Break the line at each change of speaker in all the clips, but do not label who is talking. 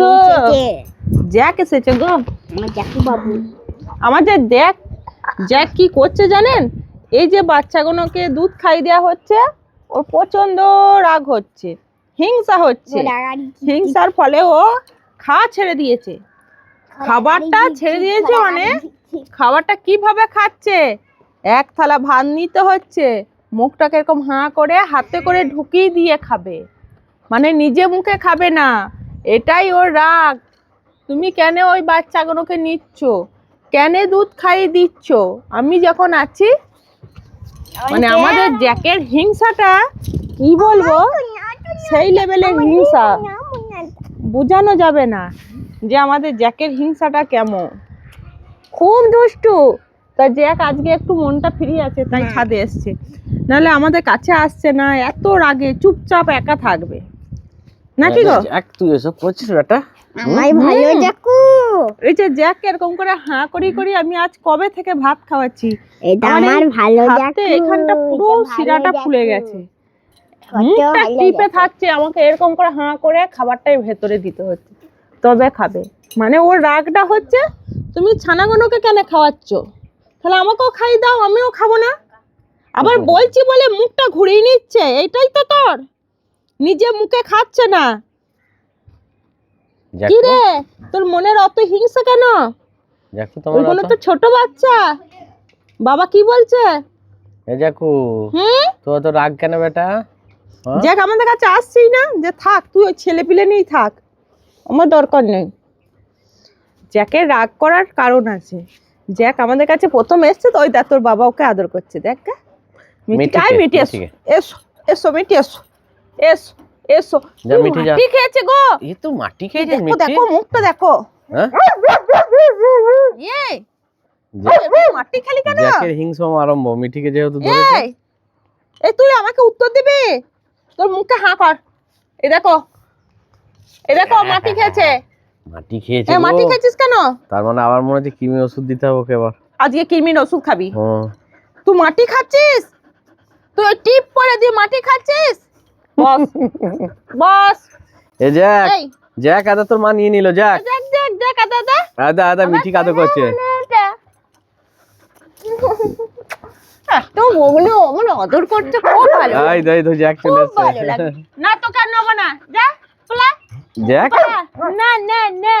তো। জ্যাক এসেছে গো।
বাবু।
আমাদের দেখ জ্যাক কি করছে জানেন? এই যে বাচ্চাগুলোকে দুধ খাই দেওয়া হচ্ছে ওর প্রচণ্ড রাগ হচ্ছে হিংসা হচ্ছে। হিংসার ফলে ও খাওয়া ছেড়ে দিয়েছে। খাবারটা ছেড়ে দিয়েছে মানে খাবারটা কীভাবে খাচ্ছে? এক থালা ভাত নিতে হচ্ছে মুখটাকে এরকম হাঁ করে হাতে করে ঢুকিয়ে দিয়ে খাবে। মানে নিজে মুখে খাবে না। এটাই ওর রাগ। তুমি কেন ওই বাচ্চাগুলোকে নিচ্ছ? কেন দুধ খাইয়ে দিচ্ছ? আমি যখন আছি মানে আমাদের জ্যাকের হিংসাটা কি বলব? সেই লেভেলের হিংসা। বোঝানো যাবে না যে আমাদের জ্যাকের হিংসাটা কেমন। খুব দুষ্টু। তা জ্যাক আজকে একটু মনটা ফ্রি আছে তাই
হ্যাঁ।
ছাদে এসছে। নাহলে আমাদের কাছে আসছে না এত রাগে চুপচাপ একা থাকবে। নাকি গো
এক তুই এসব করছিস বেটা।
ভালো
এই যে জ্যাক এরকম করে হাঁ করি করি আমি আজ কবে থেকে ভাত খাওয়াচ্ছি?
এটা
আমার
ভালো
এখানটা পুরো শিরাটা ফুলে গেছে। মুখটা টিপে থাকছে আমাকে এরকম করে হাঁ করে খাবারটাই ভেতরে দিতে হচ্ছে। তবে খাবে। মানে ওর রাগটা হচ্ছে তুমি ছানাগুলোকে কেন খাওয়াচ্ছ? তাহলে আমাকেও খাই দাও আমিও খাব না। আবার বলছি বলে মুখটা ঘুরিয়ে নিচ্ছে এইটাই তো তোর। নিজে মুখে খাচ্ছে না। কি রে তোর মনের অত হিংসা কেন? ওইগুলো তো ছোট বাচ্চা। বাবা কি বলছে?
এ জ্যাকু
হুম?
তো তো রাগ কেন বেটা? হ্যাঁ?
জ্যাক আমাদের কাছে আসছেই না। যে থাক তুই ওই ছেলে পিলে নিয়েই থাক। আমার দরকার নেই। জ্যাকের রাগ করার কারণ আছে। জ্যাক আমাদের কাছে প্রথম এসছে তো ওই দেখ তোর বাবা ওকে আদর করছে। দেখ
মিঠিকে,
আয় মিঠি এসো এসো এসো মিঠি এসো। এসো এসো।
যা মিঠি যা।
মাটি খেয়েছে গো।
এ তো মাটি খেয়েছে
দেখো
মিঠি।
দেখো মুখটা দেখো।
হ্যাঁ?
ইয়ে। মাটি খেলি কেন?
জ্যাকের হিংসম আরম্ভ মিঠিকে যেহেতু ধরেছে।
এই এই তুই আমাকে উত্তর দিবি? তোর মুখে হাঁ কর। এই দেখো। এই দেখো মাটি খেয়েছে।
মাটি খেয়েছে
এ মাটি খেয়েছিস কেন?
তার মানে আবার মনে হচ্ছে কিমি ওষুধ দিতে হবে ওকে এবার
আজকে কিরমিন ওষুধ খাবি।
হুম।
তুই মাটি খাচ্ছিস? তুই ওই টিপ পরে দিয়ে মাটি খাচ্ছিস? বস। বস।
এ জ্যাক জ্যাক আদা তোর মা নিয়ে নিল জ্যাক
দেখ দেখ দেখ আদা
আদা। আদা মিঠি কাদো করছে।
তো ওগুলো অদর করতে খুব ভালো।
এই দই তো জ্যাক চলে
খুব ভালো লাগে।
এসেছে
না তো কেন নেব না। যা পোলা
জ্যাক
না না না।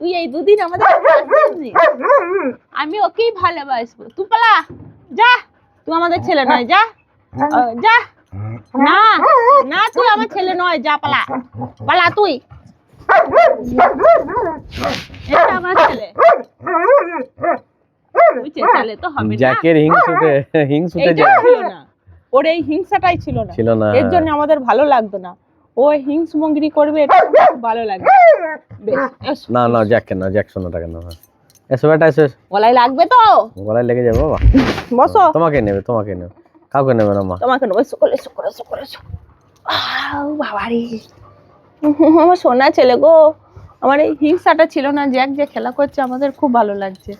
তুই এই দুদিন আমাদের আমি ওকেই ভালোবাসবো। তুই পালা যা। তুই আমাদের ছেলে নয় যা। যা। না না তুই আমার ছেলে নয় যা পালা। পালা তুই। এটা আমার ছেলে। তুই তো হবে না।
জ্যাকের হিংসুতে হিংসুতে
এইটা
জ্যাক।
ছিল না। ওর এই হিংসাটাই ছিল না।
ছিল না।
এর জন্য আমাদের ভালো লাগতো না। ও হিংস হিংসমঙ্গিরি করবে এটা ভালো লাগে
না না জ্যাক কেন জ্যাক শোনাটা কেন হ্যাঁ এসো বেটা এসো এসো।
গলায় লাগবে তো?
গলায় লেগে যাবে বাবা।
বসো।
তোমাকে নেবে তোমাকে নেবে। কাউকে নেবে না মা।
তোমাকে নেব করে এসো আউ, বাবারে। আমার সোনা ছেলে গো। আমার এই হিংসাটা ছিল না জ্যাক যে খেলা করছে আমাদের খুব ভালো লাগছে।